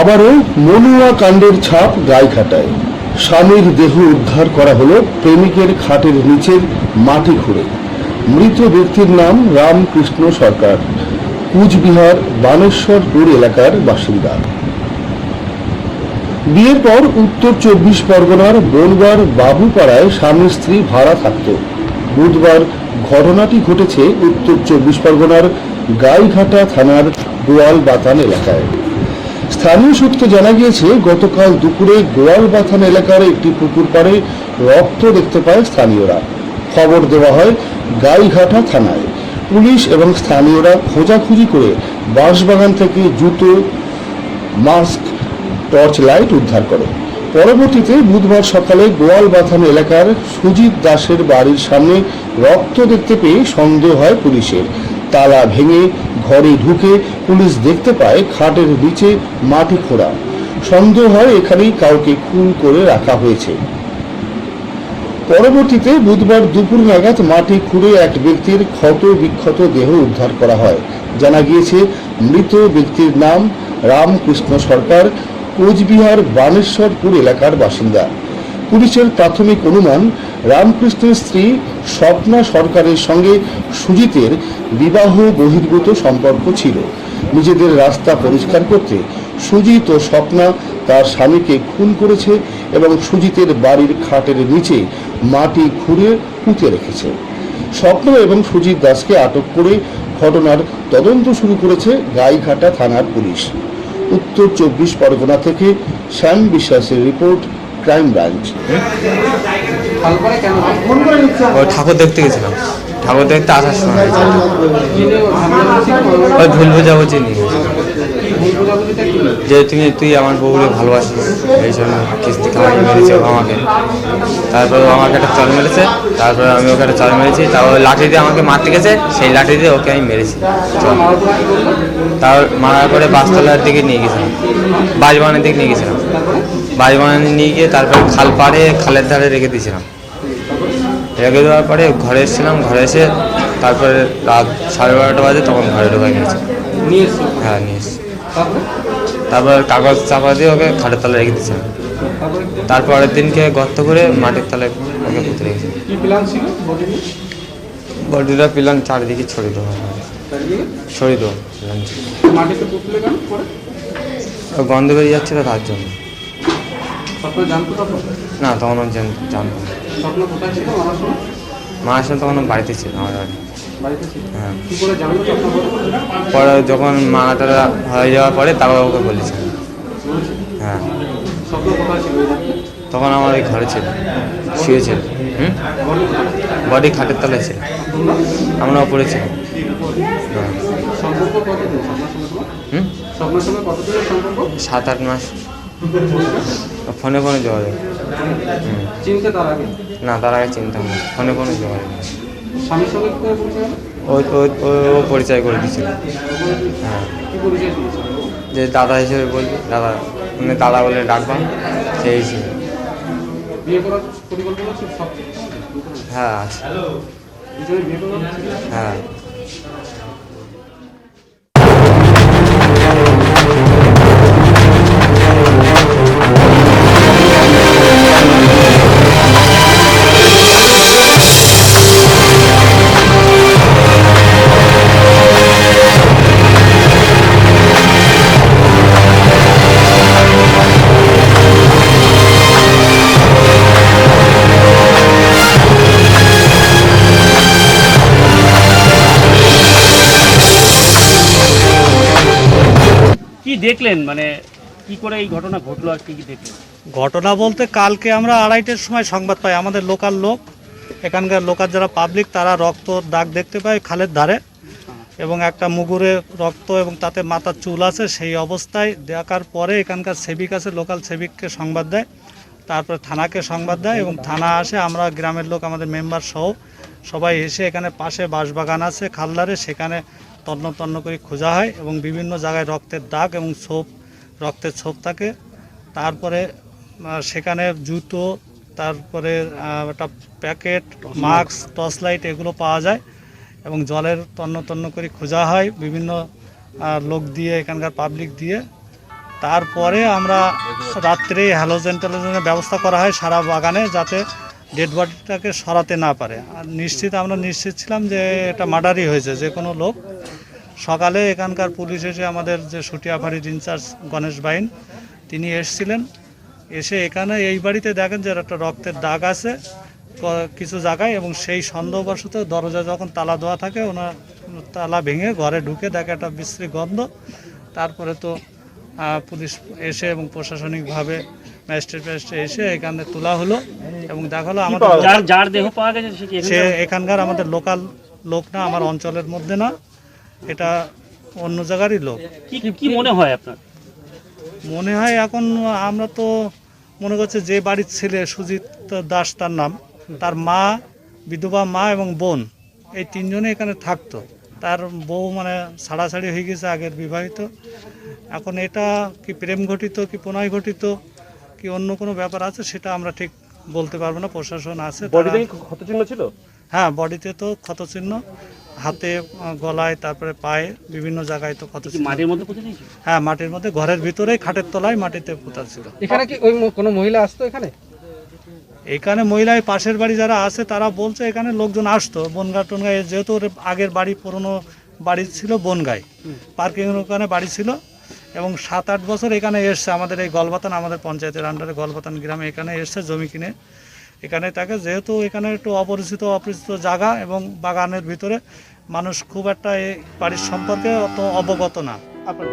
আবারও মনুয়া কাণ্ডের ছাপ গাইঘাটায় স্বামীর দেহ উদ্ধার করা হলো প্রেমিকের খাটের নিচের মাটি খুঁড়ে। মৃত ব্যক্তির নাম রামকৃষ্ণ সরকার, কুচবিহার বানেশ্বরপুর এলাকার বাসিন্দা। বিয়ের পর উত্তর চব্বিশ পরগনার বনগার বাবুপাড়ায় স্বামী স্ত্রী ভাড়া থাকত। বুধবার ঘটনাটি ঘটেছে উত্তর চব্বিশ পরগনার গাইঘাটা থানার গোয়াল বাতান এলাকায়। স্থানীয় সূত্রে জানা গিয়েছে, গতকাল দুপুরে গোয়াল বাথান এলাকার একটি পুকুর পাড়ে রক্ত দেখতে পায় স্থানীয়রা। খবর দেওয়া হয় গাইঘাটা থানায়। পুলিশ এবং স্থানীয়রা খোঁজাখুঁজি করে বাঁশবাগান থেকে জুতো, মাস্ক, টর্চ লাইট উদ্ধার করে। পরবর্তীতে বুধবার সকালে গোয়াল বাথান এলাকার সুজিত দাসের বাড়ির সামনে রক্ত দেখতে পেয়ে সন্দেহ হয় পুলিশের। তালা ভেঙে ঘরে ঢুকে পুলিশ দেখতে পায় খাটের নিচে মাটি খোঁড়া। সন্দেহ হয় এখানেই কাউকে খুন করে রাখা হয়েছে। পরবর্তীতে বুধবার দুপুর নাগাদ মাটি খুঁড়ে এক ব্যক্তির ক্ষত বিক্ষত দেহ উদ্ধার করা হয়। জানা গিয়েছে, মৃত ব্যক্তির নাম রামকৃষ্ণ সরকার, কোচবিহার বানেশ্বরপুর এলাকার বাসিন্দা। পুলিশের প্রাথমিক অনুমান রামকৃষ্ণের স্ত্রী স্বপ্না সরকারের সঙ্গে সুজিতের বিবাহ বহির্ভূত সম্পর্ক ছিল। নিজেদের রাস্তা পরিষ্কার করতে সুজিত ও স্বপ্না তার স্বামীকে খুন করেছে এবং সুজিতের বাড়ির খাটের নিচে মাটি খুঁড়ে পুঁতে রেখেছে। স্বপ্ন এবং সুজিত দাসকে আটক করে ঘটনার তদন্ত শুরু করেছে গাইঘাটা থানার পুলিশ। উত্তর চব্বিশ পরগনা থেকে শ্যাম বিশ্বাসের রিপোর্ট ক্রাইম ব্রাঞ্চ। ঠাকুর দেখতে গেছিলাম। ঠাকুর দেখতে আসার সময়। ওই ভুল বোঝাবুঝি নিয়ে। যে তুমি তুই আমার বউরে ভালোবাসিস এই জন্য কিস্তি খাওয়াই মেরেছে আমাকে। তারপরে আমাকে একটা চল মেরেছে তারপরে আমি ওকে একটা চল মেরেছি তারপর লাঠি দিয়ে আমাকে মারতে গেছে সেই লাঠি দিয়ে ওকে আমি মেরেছি। চল। তার মারার পরে বাসতলার দিকে নিয়ে গেছিলাম বাজবানের দিকে নিয়ে গেছিলাম। বাজবানে নিয়ে গিয়ে তারপরে খাল পাড়ে খালের ধারে রেখে দিয়েছিলাম। রেখে দেওয়ার পরে ঘরে এসেছিলাম ঘরে এসে তারপরে রাত সাড়ে বারোটা বাজে তখন ঘরে ঢোকা গেছে। নিয়ে হ্যাঁ নিয়ে। তারপরে কাগজ চাপা দিয়ে ওকে খাটের তলায় রেখে তারপরে তারপরের দিনকে গর্ত করে মাটির তলায় ওকে পুঁতে রেখেছি। বডিটা পিলান চারিদিকে ছড়িয়ে চারিদিকে ছড়িয়ে পরে? গন্ধ বেরিয়ে যাচ্ছিল তার জন্য। না তখন জানতো মা আসলে তখন বাড়িতে ছিল আমার বাড়ি। হ্যাঁ। পরে যখন মাটা হয়ে যাওয়ার পরে তারপর ওকে বলেছি। হ্যাঁ। ছিল? তখন আমার ওই ঘরে ছিল। শুয়েছিল হুম? বডি ছিল? খাটের তলায় ছিল। আমরা ওপরে ছিলাম। হ্যাঁ। সাত আট মাস। ফোনে ফোনে যোগাযোগ। চিনতে না তার আগে চিন্তাম না। ফোনে ফোনে যোগাযোগ। ও পরিচয় করে দিয়েছিল। হ্যাঁ। যে দাদা হিসেবে বলবি দাদা। মানে দাদা বলে ডাকবা সেই হিসেবে। হ্যাঁ? হ্যাঁ। কি দেখলেন? মানে কি করে এই ঘটনা ঘটলো আর কি কি দেখলেন? ঘটনা বলতে কালকে আমরা আড়াইটের সময় সংবাদ পাই। আমাদের লোকাল লোক, এখানকার লোকাল যারা পাবলিক তারা রক্ত, দাগ দেখতে পায় খালের ধারে এবং একটা মুগুরে রক্ত এবং তাতে মাথার চুল আছে, সেই অবস্থায় দেখার পরে এখানকার সেবিক আছে লোকাল সেবিককে সংবাদ দেয়। তারপরে থানাকে সংবাদ দেয় এবং থানা আসে। আমরা গ্রামের লোক, আমাদের মেম্বার সহ সবাই এসে এখানে পাশে বাঁশবাগান আছে খালদারে সেখানে তন্ন তন্ন করে খোঁজা হয় এবং বিভিন্ন জায়গায় রক্তের দাগ এবং ছোপ, রক্তের ছোপ থাকে। তারপরে সেখানে জুতো, তারপরে একটা প্যাকেট, মাস্ক, টর্চ লাইট এগুলো পাওয়া যায় এবং জলের তন্ন তন্ন করে খোঁজা হয় বিভিন্ন লোক দিয়ে, এখানকার পাবলিক দিয়ে। তারপরে আমরা রাত্রে হ্যালোজেন ট্যালোজেনের ব্যবস্থা করা হয় সারা বাগানে যাতে ডেড বডিটাকে সরাতে না পারে। আর নিশ্চিত আমরা নিশ্চিত ছিলাম যে এটা মার্ডারই হয়েছে, যে কোনো লোক। সকালে এখানকার পুলিশ এসে আমাদের যে সুটিয়াফাড়ির ইনচার্জ গণেশ বাইন, তিনি এসছিলেন। এসে এখানে এই বাড়িতে দেখেন যে একটা রক্তের দাগ আছে কিছু জায়গায় এবং সেই সন্দেহবশত দরজা যখন তালা দেওয়া থাকে, ওনার তালা ভেঙে ঘরে ঢুকে দেখে একটা বিশ্রী গন্ধ। তারপরে তো পুলিশ এসে এবং প্রশাসনিকভাবে ম্যাজিস্ট্রেট ম্যাজিস্ট্রেট এসে এখানে তোলা হলো এবং দেখা হলো আমাদের যার যার দেহ পাওয়া গেছে সে এখানকার? এখানকার আমাদের লোকাল লোক না আমার অঞ্চলের মধ্যে না এটা অন্য জায়গারই লোক। কি কি মনে হয় আপনার? মনে হয় এখন আমরা তো মনে করছে যে বাড়ির ছেলে সুজিত দাস তার নাম তার মা বিধবা মা এবং বোন এই তিনজনে এখানে থাকতো। তার বউ মানে ছাড়াছাড়ি হয়ে গেছে আগের বিবাহিত। এখন এটা কি প্রেম ঘটিত কি প্রণয় ঘটিত কি অন্য কোনো ব্যাপার আছে সেটা আমরা ঠিক বলতে পারব না প্রশাসন আছে ক্ষতচিহ্ন ছিল? হ্যাঁ বডিতে তো ক্ষতচিহ্ন হাতে গলায় তারপরে পায়ে বিভিন্ন জায়গায় তো ক্ষত মাটির মধ্যে পুঁতে হ্যাঁ মাটির মধ্যে ঘরের ভিতরেই খাটের তলায় মাটিতে পোতা ছিল। এখানে কি ওই কোনো মহিলা আসতো এখানে? এখানে মহিলায় পাশের বাড়ি যারা আছে তারা বলছে এখানে লোকজন আসতো বনগা টনগা যেহেতু আগের বাড়ি পুরনো বাড়ি ছিল বনগায়। পার্কিং ওখানে বাড়ি ছিল এবং সাত আট বছর এখানে এসছে আমাদের এই গলবাতান, আমাদের পঞ্চায়েতের আন্ডারে গলবাতান গ্রামে এখানে এসছে জমি কিনে। এখানে তাকে যেহেতু এখানে একটু অপরিচিত অপরিচিত জায়গা এবং বাগানের ভিতরে মানুষ খুব একটা এই বাড়ির সম্পর্কে অত অবগত না। আপনার